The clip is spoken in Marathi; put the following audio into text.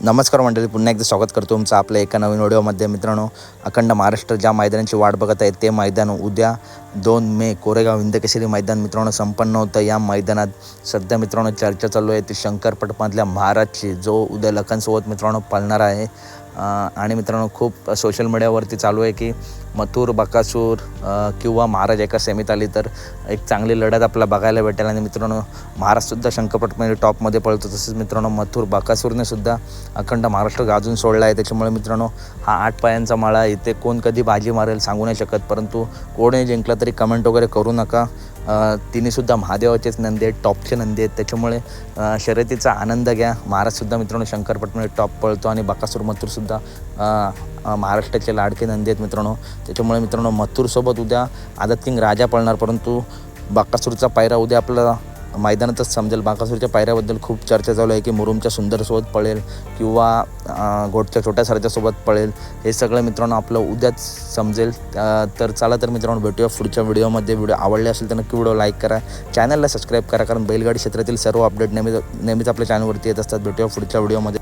नमस्कार मंडळी पुन्हा एकदा स्वागत करतो तुमचं आपल्या एका नवीन व्हिडिओमध्ये मित्रांनो अखंड महाराष्ट्र ज्या मैदानाची वाट बघत आहे ते मैदान उद्या दोन मे कोरेगाव हिंदकेसरी मैदान मित्रांनो संपन्न होतं. या मैदानात सध्या मित्रांनो चर्चा चालू आहे ती शंकरपटमधल्या महाराजची जो उद्या लखनसोबत मित्रांनो पळणार आहे. आणि मित्रांनो खूप सोशल मीडियावरती चालू आहे की मथुर बकासूर किंवा महाराज एका सेमीत आली तर एक चांगली लढत आपल्याला बघायला भेटेल. आणि मित्रांनो महाराजसुद्धा शंकरपटमध्ये टॉपमध्ये पळतो. तसेच मित्रांनो मथुर बकासूरने सुद्धा अखंड महाराष्ट्र गाजून सोडला आहे. त्याच्यामुळे मित्रांनो हा आठ पायांचा माळा इथे कोण कधी बाजी मारेल सांगू नाही शकत. परंतु कोणी जिंकला तरी कमेंट वगैरे करू नका. तिनेसुद्धा महादेवाचेच नंदी आहेत टॉपचे नंदी आहेत. त्याच्यामुळे शर्यतीचा आनंद घ्या. महाराजसुद्धा मित्रांनो शंकरपटमध्ये टॉप पळतो आणि बकासूर मथुरसुद्धा महाराष्ट्राचे लाडके नंदी आहेत मित्रांनो. त्याच्यामुळे मित्रांनो मथुरसोबत उद्या आदत किंग राजा पळणार परंतु बाकासूरचा पायरा उद्या आपला मैदानातच समजेल. बाकासूरच्या पायऱ्याबद्दल खूप चर्चा चालू आहे की मुरुमच्या सुंदरसोबत पळेल किंवा गोटच्या छोट्या सरच्यासोबत पळेल. हे सगळं मित्रांनो आपलं उद्याच समजेल. तर चला तर मित्रांनो भेटूया पुढच्या व्हिडिओमध्ये. व्हिडिओ आवडले असेल तर नक्की व्हिडिओ लाईक करा. चॅनलला सबस्क्राईब करा कारण बैलगाडी क्षेत्रातील सर्व अपडेट नेहमी नेहमीच आपल्या चॅनलवरती येत असतात. भेटूया पुढच्या व्हिडिओमध्ये.